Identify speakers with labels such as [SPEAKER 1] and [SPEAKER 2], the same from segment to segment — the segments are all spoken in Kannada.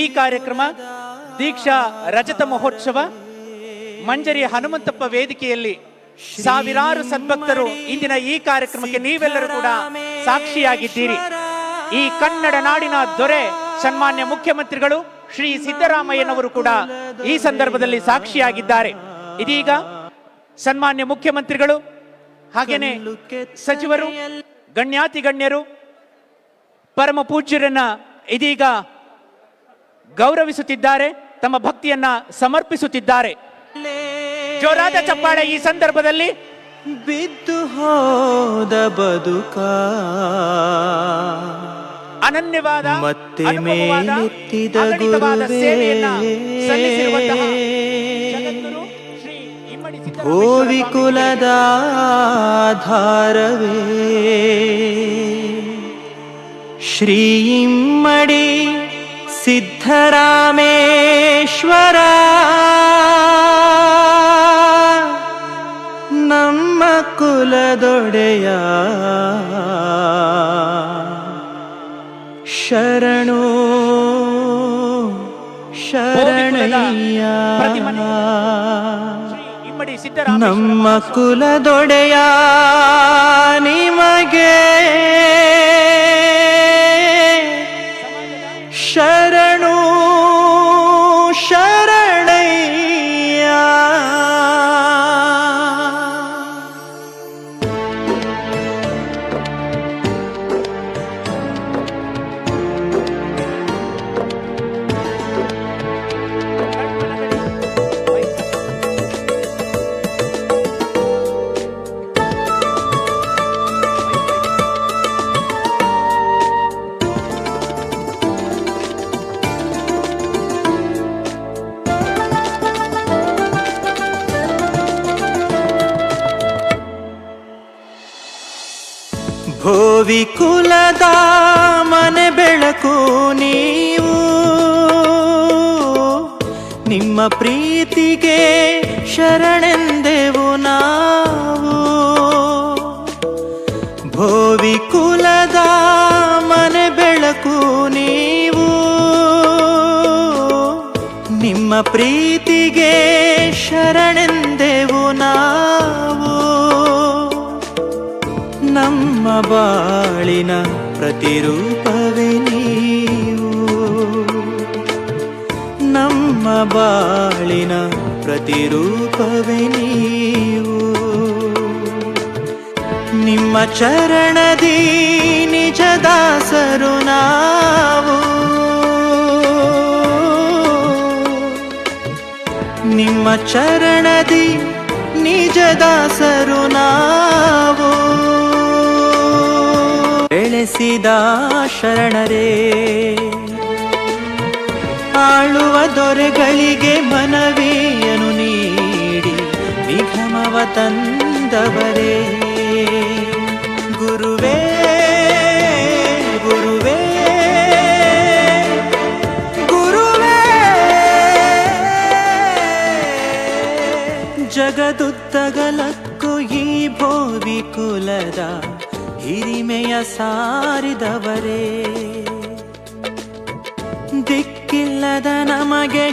[SPEAKER 1] ಈ ಕಾರ್ಯಕ್ರಮ ದೀಕ್ಷಾ ರಜತ ಮಹೋತ್ಸವ, ಮಂಜರಿ ಹನುಮಂತಪ್ಪ ವೇದಿಕೆಯಲ್ಲಿ ಸಾವಿರಾರು ಸದ್ಭಕ್ತರು ಇಂದಿನ ಈ ಕಾರ್ಯಕ್ರಮಕ್ಕೆ ನೀವೆಲ್ಲರೂ ಕೂಡ ಸಾಕ್ಷಿಯಾಗಿದ್ದೀರಿ. ಈ ಕನ್ನಡ ನಾಡಿನ ದೊರೆ ಸನ್ಮಾನ್ಯ ಮುಖ್ಯಮಂತ್ರಿಗಳು ಶ್ರೀ ಸಿದ್ದರಾಮಯ್ಯನವರು ಕೂಡ ಈ ಸಂದರ್ಭದಲ್ಲಿ ಸಾಕ್ಷಿಯಾಗಿದ್ದಾರೆ. ಇದೀಗ ಸನ್ಮಾನ್ಯ ಮುಖ್ಯಮಂತ್ರಿಗಳು, ಹಾಗೇನೆ ಸಚಿವರು ಗಣ್ಯಾತಿ ಗಣ್ಯರು ಪರಮ ಪೂಜ್ಯರನ್ನ ಇದೀಗ ಗೌರವಿಸುತ್ತಿದ್ದಾರೆ ತಮ್ಮ ಭಕ್ತಿಯನ್ನ ಸಮರ್ಪಿಸುತ್ತಿದ್ದಾರೆ. ಜೋರಾದ ಚಪ್ಪಾಳೆ ಈ ಸಂದರ್ಭದಲ್ಲಿ.
[SPEAKER 2] ಬಿದ್ದು ಹೋದ ಬದುಕ.
[SPEAKER 1] ಅನನ್ಯವಾದ
[SPEAKER 2] ಮತ್ತೆ ಮೇಲೆತ್ತಿದ
[SPEAKER 1] ಗೋವಿಕುಲದ ಧಾರವೇ ಶ್ರೀ
[SPEAKER 2] ಕುಲದ ಆಧಾರವೇ. ಶ್ರೀ ಇಮ್ಮಡಿ ಸಿದ್ಧರಾಮೇಶ್ವರ. ನಮ್ಮ ಕುಲದೊಡೆಯ ಶರಣು ಶರಣಯ್ಯ.
[SPEAKER 1] ಶ್ರೀ
[SPEAKER 2] ನಮ್ಮ ಕುಲದೊಡೆಯ ನಿಮಗೆ ಶರಣು. ಭೋವಿ ಕುಲದ ಮನೆ ಬೆಳಕು ನೀವು. ನಿಮ್ಮ ಪ್ರೀತಿಗೆ ಶರಣೆಂದೆವು ನಾವು. ಭೋವಿ ಕುಲದ ಮನೆ ಬೆಳಕು ನೀವು. ನಿಮ್ಮ ಪ್ರೀತಿಗೆ ಪ್ರತಿರೂಪವೇ ನೀವು. ನಮ್ಮ ಬಾಳಿನ ಪ್ರತಿರೂಪವೇ ನೀವು. ನಿಮ್ಮ ಚರಣದಿ ನಿಜದಾಸರು ನಾವು. ನಿಮ್ಮ ಚರಣದಿ ನಿಜದಾಸರು ನಾವು. ಬೆಳೆಸಿದ ಶರಣರೇ. ಆಳುವ ದೊರೆಗಳಿಗೆ ಮನವಿಯನು ನೀಡಿ ನಿಗಮವ ತಂದವರೇ. ಗುರುವೇ ಗುರುವೇ ಗುರುವೇ. ಈ ಭೋವಿ ಕುಲದ ಹಿರಿಮೆಯ ಸಾರಿದವರೇ. ದಿಕ್ಕಿಲ್ಲದ ನಮಗೆ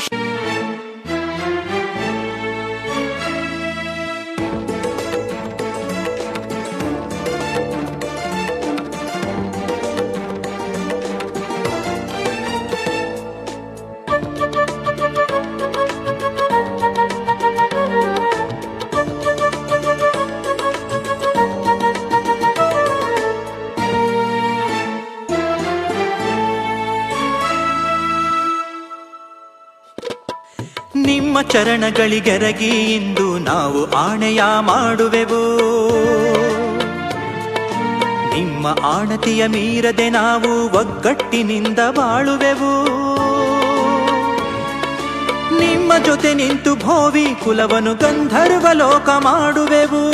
[SPEAKER 2] ನಿಮ್ಮ ಚರಣಗಳಿಗೆರಗಿ ಇಂದು ನಾವು ಆಣೆಯ ಮಾಡುವೆವು. ನಿಮ್ಮ ಆಣತಿಯ ಮೀರದೆ ನಾವು ಒಗ್ಗಟ್ಟಿನಿಂದ ಬಾಳುವೆವು. ನಿಮ್ಮ ಜೊತೆ ನಿಂತು ಭೋವಿ ಕುಲವನು ಗಂಧರ್ವ ಲೋಕ ಮಾಡುವೆವು.